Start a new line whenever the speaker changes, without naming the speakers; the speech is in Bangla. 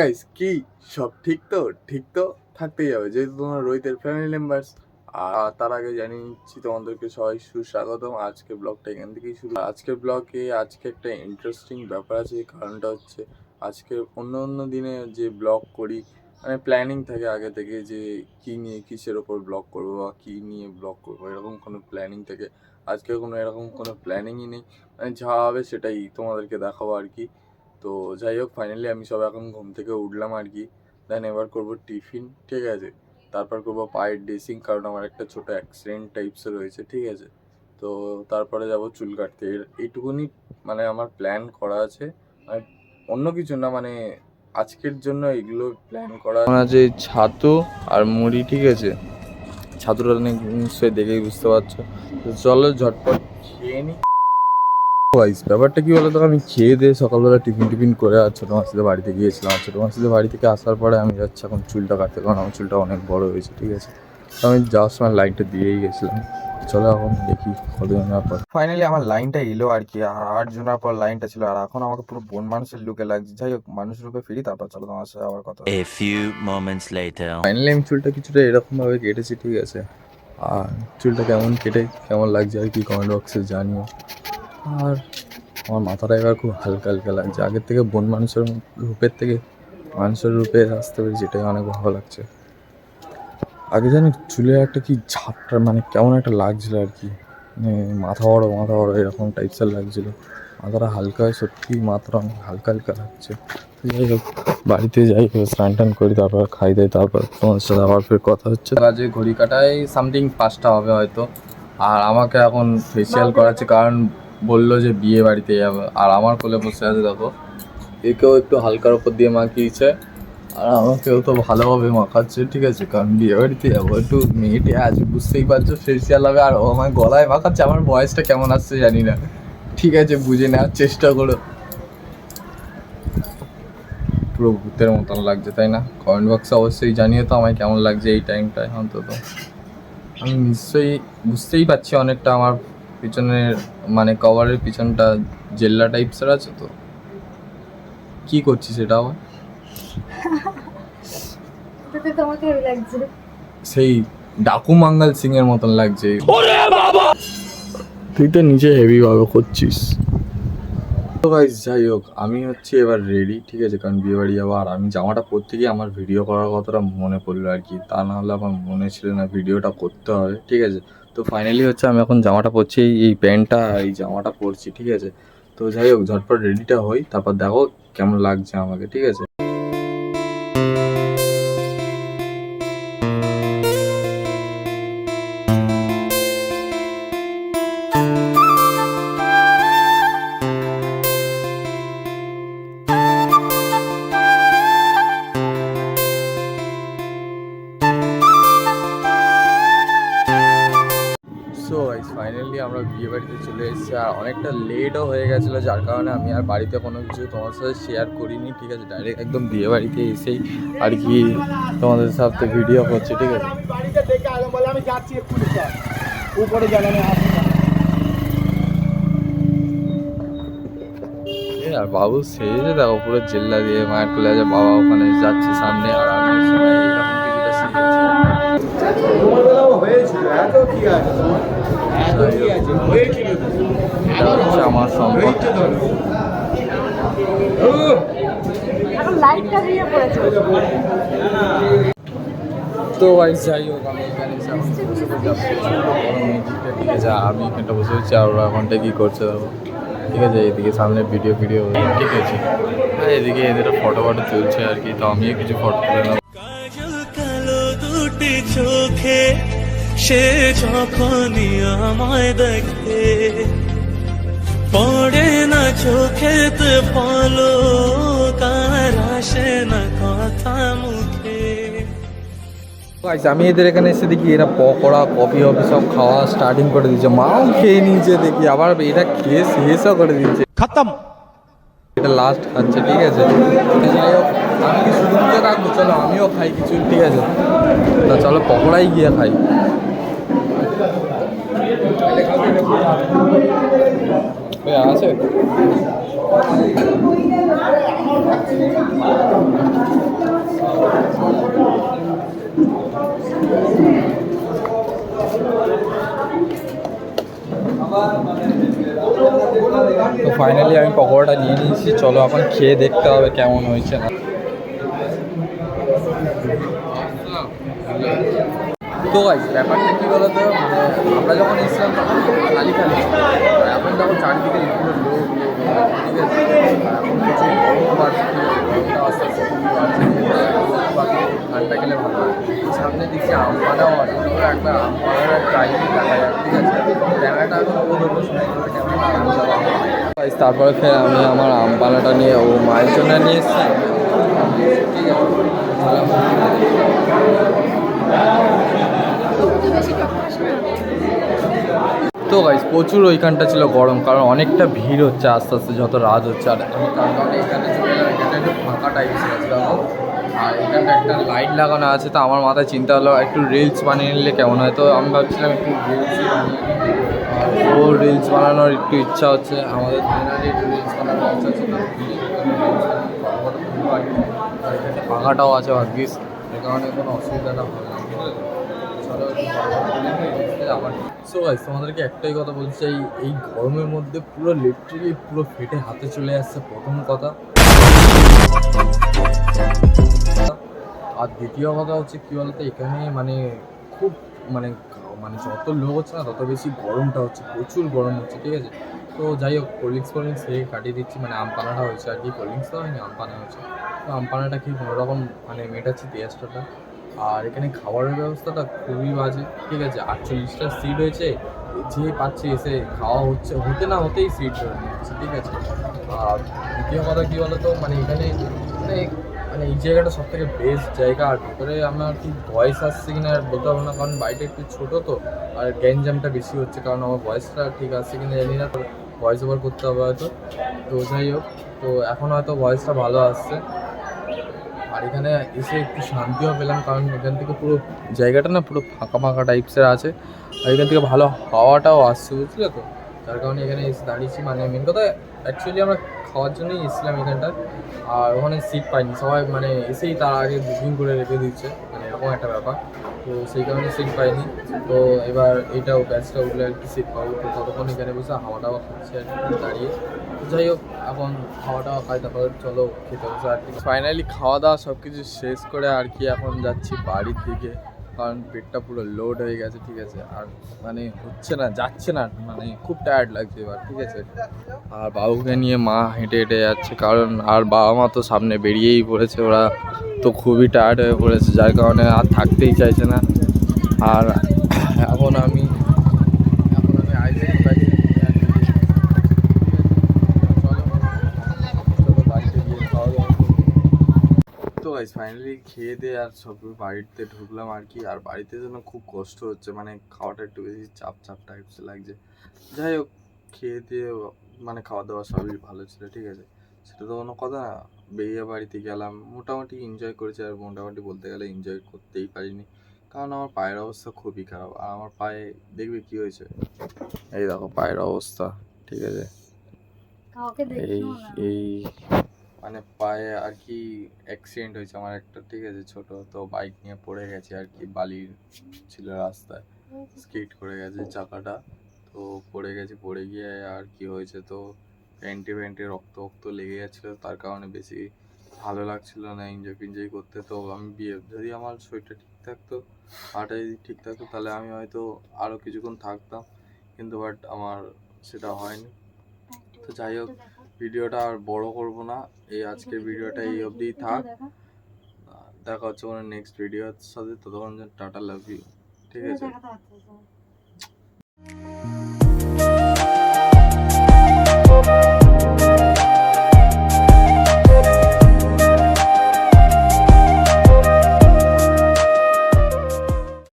গাইস কি? সব ঠিক তো? ঠিক তো? থাকতেই হবে। যেহেতু তোমরা রোহিতের ফ্যামিলি মেম্বার্স আর তার আগে জানিয়ে নিচ্ছি তোমাদেরকে সবাই সুস্বাগতম। আজকে ব্লগটা এখান থেকেই শুরু। আজকের ব্লগে আজকে একটা ইন্টারেস্টিং ব্যাপার আছে কারণটা হচ্ছে আজকে অন্য অন্য দিনে যে ব্লগ করি মানে প্ল্যানিং থাকে আগে থেকে যে কি নিয়ে কিসের ওপর ব্লগ করব বা কি নিয়ে ব্লগ করব, এরকম কোনো প্ল্যানিং থাকে। আজকে কোনো এরকম কোনো প্ল্যানিংই নেই। মানে যা হবে সেটাই তোমাদেরকে দেখাবো আর কি। তো যাই হোক ফাইনালি আমি সব এখন ঘুম থেকে উঠলাম আর কি। দেন এবার করব টিফিন ঠিক আছে? তারপর করব পায়ের ড্রেসিং কারণ আমার একটা ছোটো অ্যাক্সিডেন্ট টাইপসের রয়েছে, ঠিক আছে? তো তারপরে যাব চুল কাটতে। এইটুকুনি মানে আমার প্ল্যান করা আছে। মানে অন্য কিছু না মানে আজকের জন্য এগুলো প্ল্যান করা আছে ছাতু আর মুড়ি, ঠিক আছে? ছাতুটা নিশ্চয়ই দেখেই বুঝতে পারছ। চলো ঝটপট খেয়ে নিই ওয়াইস ব্যাপারটা কি বলতো? আমি খেয়ে দিয়ে সকালবেলা টিফিন টিফিন করে আর ছোটো মাসিদের বাড়িতে গিয়েছিলাম। আর ছোটো মাসিদের বাড়ি থেকে আসার পরে আমি যাচ্ছি এখন চুলটা কাটতে। কারণ আমার চুলটা অনেক বড় হয়েছে ঠিক আছে? তো আমি যাওয়ার সময় লাইনটা দিয়েই গেছিলাম। চলো এখন দেখি কতজনের পর। ফাইনালি আমার লাইনটা এলো আর কি। আর আট জনের পর লাইনটা ছিল। আর এখন আমাকে পুরো বন মানুষের লুকে লাগছে। যাই হোক মানুষ রূপে ফিরি তারপর চলো তোমার সাথে আবার কথা
A few moments later.
Finally আমি চুলটা কিছুটা এরকম ভাবে কেটেছি ঠিক আছে? আর চুলটা কেমন কেটে কেমন লাগছে আর কি কমেন্ট বক্সে জানিও। আর আমার মাথাটা এবার খুব হালকা হালকা লাগছে। আগের থেকে বন মানুষের রূপের থেকে মানুষের রূপে আসতে পেরেছি এটাই অনেক ভালো লাগছে। আগে জানি চুলে একটা কি ঝাপটা মানে কেমন একটা লাগছিল আর কি। মানে মাথা বড় মাথা বড় এরকম টাইপসের লাগছিল। মাথাটা হালকা হয় সত্যি মাথাটা অনেক হালকা হালকা লাগছে। যাই হোক বাড়িতে যাই হোক স্নান টান করি তারপর খাই দেয় তারপর তোমার সাথে আবার ফের কথা হচ্ছে। বাজে ঘড়ি কাটায় সামথিং পাঁচটা হবে হয়তো। আর আমাকে এখন ফেসিয়াল করাচ্ছে কারণ বলল যে বিয়ে বাড়িতে যাবে আর আমার কোলে বসে আছে, দেখো। একেও একটু হালকার ওপর দিয়ে মাখিয়েছে। আর আমাকেও তো ভালোভাবে মাখাচ্ছে, ঠিক আছে? কারণ বিয়ে বাড়িতে যাব, একটু মেয়েটে আছে বুঝতেই পারছ ফেসিয়াল হবে। আর ও আমার গলায় মাখাচ্ছে, আমার বয়সটা কেমন আসছে জানি না। ঠিক আছে, বুঝে নেওয়ার চেষ্টা করো। পুরো ভূতের মতন লাগছে, তাই না? কমেন্ট বক্সে অবশ্যই জানিয়ে তো আমায় কেমন লাগছে এই টাইমটায় অন্তত। আমি নিশ্চয়ই বুঝতেই পারছি অনেকটা আমার পিছনের মানে কভারের পিছনটা জেল্লা টাইপসের আছে তো? কি করছিস সেটা আবার?
তোমাকে লাগছে।
সেই ডাকু মাঙ্গাল সিং এর মতন লাগছে। তুই তো নিচে হেভি ভাবে করছিস। তো গাইজ যাই হোক আমি হচ্ছে এবার রেডি ঠিক আছে? কারণ বিয়ে বাড়ি যাব আর আমি জামাটা পরতে গিয়ে আমার ভিডিও করার কথাটা মনে পড়ল আর কি। তা না হলে আমার মনে ছিল না ভিডিওটা করতে হবে ঠিক আছে? তো ফাইনালি হচ্ছে আমি এখন জামাটা পরছি, এই- এই প্যান্টটা এই জামাটা পরছি, ঠিক আছে? তো যাই হোক, ঝটপট রেডিটা হই, তারপর দেখো কেমন লাগছে আমাকে, ঠিক আছে? ফাইনালি আমরা বিয়ে বাড়িতে চলে এসেছি আর অনেকটা লেটও হয়ে গেছিল, যার কারণে আমি আর বাড়িতে কোনো কিছু তোমার সাথে শেয়ার করিনি, ঠিক আছে? ডাইরেক্ট একদম বিয়ে বাড়িতে এসেই আর কি তোমাদের সাথে ভিডিও করছি, ঠিক আছে? আর বাবু সেজে দেখো, পুরো জেল্লা দিয়ে মায়ের কোলে আছে বাবা ওখানে যাচ্ছে সামনে, আর আমি সময় এইরকম কিছুটা শিখেছি। আমার তো ভাই যাই হোক, আমি এখানে আমি এখানটা বসে হচ্ছে আর ওরা ওখানটা কী করছে। ঠিক আছে, এদিকে সামনে ভিডিও ভিডিও ঠিক আছে। এদিকে এদের ফটো ফটো চলছে আর কি, তো আমিও কিছু ফটো তুলে নেব।
চোখে সে যখনই আমায় দেখে পড়ে না চোখেতে ফলো কার আসে না কথা মুখে।
আমি এদের এখানে এসে দেখি এরা পকোড়া কফি টফি সব খাওয়া স্টার্টিং করে দিয়েছে মাও খেয়ে নিয়েছে দেখি আবার এটা খেয়ে শেষও করে দিয়েছে
খতম।
এটা লাস্ট খাচ্ছে ঠিক আছে। যাই হোক, আমি কি শুধু রাখব চলো, আমিও খাই কিছু, ঠিক আছে। তা চলো, পকোড়াই গিয়ে খাই। আছে? তো ফাইনালি আমি পকোড়াটা নিয়ে নিয়েছি। চলো এখন খেয়ে দেখতে হবে কেমন হয়েছে না। তো ভাই ব্যাপারটা কি বলতো? মানে আমরা যখন এসেছিলাম তখন খালি খালি এখন যখন চারিদিকে পুরো লোক লোক ঠিক আছে আর এখন প্রচুর গরম বাড়ছে ঠিক আছে গরমটা আস্তে আস্তে খুবই বাড়ছে বাকি ঠান্ডা গেলে ভালো হয় সামনে দেখছি আম পাড়াও আছে। পুরো একটা আম পাড়ার দেখা যায় ঠিক আছে? ক্যামেরাটা এখন ও ধরবো সুন্দর ক্যামেরাটা আরাম গাইস তারপরে ফের আমি আমার আম পালাটা নিয়ে, ও মায়ের জন্য নিয়ে এসেছি। তো গাইস প্রচুর ওইখানটা ছিল গরম, কারণ অনেকটা ভিড় হচ্ছে আস্তে আস্তে, যত রাত হচ্ছে, আর আমি তার কারণে এখানে ফাঁকা টাইপ ছিল। আর এখানটা একটা লাইট লাগানো আছে, তো আমার মাথায় চিন্তা হলো একটু রিলস বানিয়ে নিলে কেমন হয়? তো আমি ভাবছিলাম একটু রিলস ও রিলস বানানোর একটু ইচ্ছা হচ্ছে, আমাদের একটু রিলস বানানোর ইচ্ছা এখানে পাখাটাও আছে ভাগ্যিস, এ কারণে কোনো অসুবিধাটা হবে না সো গাইস তোমাদেরকে একটাই কথা বলছি এই গরমের মধ্যে পুরো লিটারেলি পুরো ফেটে হাতে চলে আসছে প্রথম কথা। আর দ্বিতীয় কথা হচ্ছে কি বলতো, এখানে মানে খুব মানে মানে যত লোক হচ্ছে না, তত বেশি গরমটা হচ্ছে, প্রচুর গরম হচ্ছে, ঠিক আছে? তো যাই হোক কোল্ড ড্রিঙ্কস কোল্ড ড্রিঙ্কস খেয়ে কাটিয়ে দিচ্ছি মানে আম পানাটা হয়েছে আর কি কোল্ড ড্রিঙ্কস তো হয়নি, আম পানা হয়েছে। তো আম পানাটা খেয়ে কোনোরকম মানে মেটাচ্ছি টেস্টটা আর এখানে খাবারের ব্যবস্থাটা খুবই বাজে, ঠিক আছে? আটচল্লিশটা সিট হয়েছে, যে পাচ্ছে এসে খাওয়া হচ্ছে, হতে না হতেই সিট ধরে নিচ্ছে, ঠিক আছে? আর দ্বিতীয় কথা কী বলতো মানে এখানে মানে মানে এই জায়গাটা সব থেকে বেস্ট জায়গা, আর ভিতরে আমার কি ভয়েস আসছে কিনা আর বলতে পারব না, কারণ বাড়িটা একটু ছোটো তো, আর গ্যাঞ্জামটা বেশি হচ্ছে, কারণ আমার ভয়েসটা ঠিক আসছে কিনা জানি না তো ভয়েস ওভার করতে হবে হয়তো। তো যাই হোক, তো এখন হয়তো ভয়েসটা ভালো আসছে। আর এখানে এসে একটু শান্তিও পেলাম, কারণ এখান থেকে পুরো জায়গাটা না পুরো ফাঁকা ফাঁকা টাইপসের আছে। আর এখান থেকে ভালো হাওয়াটাও আসছে, বুঝলে তো? তার কারণে এখানে এসে দাঁড়িয়েছি মানে মেন কথা অ্যাকচুয়ালি আমরা খাওয়ার জন্যই এসেছিলাম এখানটা আর ওখানে সিট পাইনি, সবাই মানে এসেই তার আগে বুকিং করে রেখে দিচ্ছে মানে এরকম একটা ব্যাপার। তো সেই কারণে সিট পাইনি। তো এবার এটাও ব্যাচটা উঠলে একটু সিট পাবো। তো ততক্ষণ এখানে বসে হাওয়া টাওয়া খাচ্ছি আর দাঁড়িয়ে। যাই হোক, এখন খাওয়া টাওয়া খাই তারপর চলো খেতে বসে আর কি। ফাইনালি খাওয়া দাওয়া সব কিছু শেষ করে আর কি এখন যাচ্ছি বাড়ির দিকে। কারণ পেটটা পুরো লোড হয়ে গেছে, ঠিক আছে। আর মানে হচ্ছে না, যাচ্ছে না মানে খুব টায়ার্ড লাগছে এবার, ঠিক আছে। আর বাবুকে নিয়ে মা হেঁটে হেঁটে যাচ্ছে, কারণ আর বাবা মা তো সামনে বেরিয়েই পড়েছে, ওরা তো খুবই টায়ার্ড হয়ে পড়েছে, যার কারণে আর থাকতেই চাইছে না। আর এখন আমি এখন আমি আইসক্রিম পাইছি চলো বাড়িতে গিয়ে খাওয়া দাওয়া করব। তো গাইস ফাইনালি খেয়ে দিয়ে আর সব বাড়িতে ঢুকলাম আর কি। আর বাড়িতে যেন খুব কষ্ট হচ্ছে মানে খাওয়াটা একটু বেশি চাপ চাপ টাইপস লাগছে। যাই হোক খেয়ে দিয়ে মানে খাওয়া দাওয়া সবই ভালো ছিল ঠিক আছে? সেটা তো কোনো কথা না। বেরিয়ে বাড়িতে গেলাম মোটামুটি এনজয় করেছি আর মোটামুটি বলতে গেলে এনজয় করতেই পারিনি। কারণ আমার পায়ের অবস্থা খুবই খারাপ। আর আমার পায়ে দেখবে কি হয়েছে? এই দেখো পায়ের অবস্থা ঠিক আছে? এই এই মানে পায়ে আর কি অ্যাক্সিডেন্ট হয়েছে আমার একটা, ঠিক আছে, ছোট। তো বাইক নিয়ে পড়ে গেছে আর কি বালির ছিল রাস্তায়। স্কিড করে গেছে চাকাটা। তো পড়ে গেছে, পড়ে গিয়ে আর কি হয়েছে তো, প্যান্টে প্যান্টে রক্ত রক্ত লেগে গেছিল তার কারণে বেশি ভালো লাগছিল না এনজয় ফেনজয় করতে। তো আমি বিয়ে, যদি আমার শরীরটা ঠিক থাকতো, হাটা যদি ঠিক থাকতো, তাহলে আমি হয়তো আরও কিছুক্ষণ থাকতাম। কিন্তু বাট আমার সেটা হয়নি। তো যাই হোক ভিডিওটা আর বড় করব না। এই আজকের ভিডিওটা এই অবধিই থাক। দেখা হচ্ছে কোনো নেক্সট ভিডিওর সাথে। ততক্ষণ টাটা লাভ ইউ ঠিক আছে।